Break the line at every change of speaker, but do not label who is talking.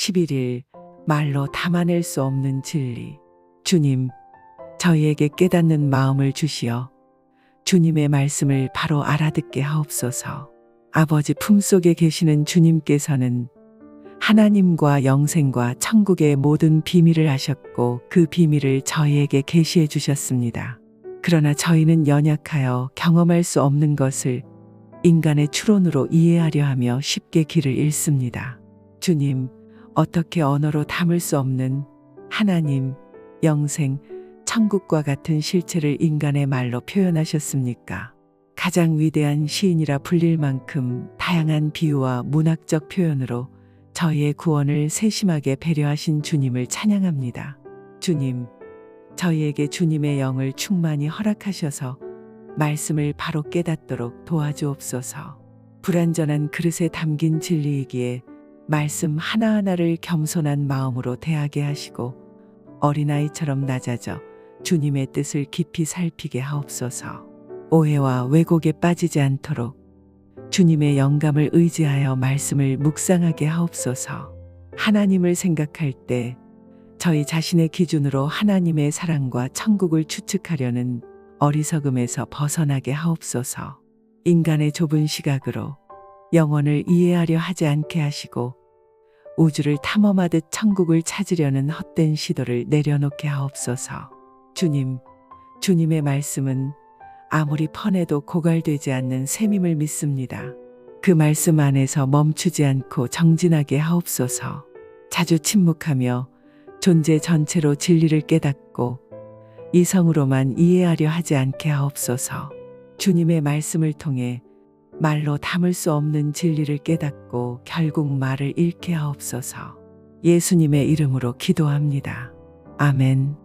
11일 말로 담아낼 수 없는 진리. 주님, 저희에게 깨닫는 마음을 주시어 주님의 말씀을 바로 알아듣게 하옵소서. 아버지 품속에 계시는 주님께서는 하나님과 영생과 천국의 모든 비밀을 아셨고 그 비밀을 저희에게 계시해 주셨습니다. 그러나 저희는 연약하여 경험할 수 없는 것을 인간의 추론으로 이해하려 하며 쉽게 길을 잃습니다. 주님, 어떻게 언어로 담을 수 없는 하나님, 영생, 천국과 같은 실체를 인간의 말로 표현하셨습니까? 가장 위대한 시인이라 불릴 만큼 다양한 비유와 문학적 표현으로 저희의 구원을 세심하게 배려하신 주님을 찬양합니다. 주님, 저희에게 주님의 영을 충만히 허락하셔서 말씀을 바로 깨닫도록 도와주옵소서. 불완전한 그릇에 담긴 진리이기에 말씀 하나하나를 겸손한 마음으로 대하게 하시고 어린아이처럼 낮아져 주님의 뜻을 깊이 살피게 하옵소서. 오해와 왜곡에 빠지지 않도록 주님의 영감을 의지하여 말씀을 묵상하게 하옵소서. 하나님을 생각할 때 저희 자신의 기준으로 하나님의 사랑과 천국을 추측하려는 어리석음에서 벗어나게 하옵소서. 인간의 좁은 시각으로 영혼을 이해하려 하지 않게 하시고 우주를 탐험하듯 천국을 찾으려는 헛된 시도를 내려놓게 하옵소서. 주님, 주님의 말씀은 아무리 퍼내도 고갈되지 않는 샘임을 믿습니다. 그 말씀 안에서 멈추지 않고 정진하게 하옵소서. 자주 침묵하며 존재 전체로 진리를 깨닫고 이성으로만 이해하려 하지 않게 하옵소서. 주님의 말씀을 통해 말로 담을 수 없는 진리를 깨닫고 결국 말을 잃게 하옵소서. 예수님의 이름으로 기도합니다. 아멘.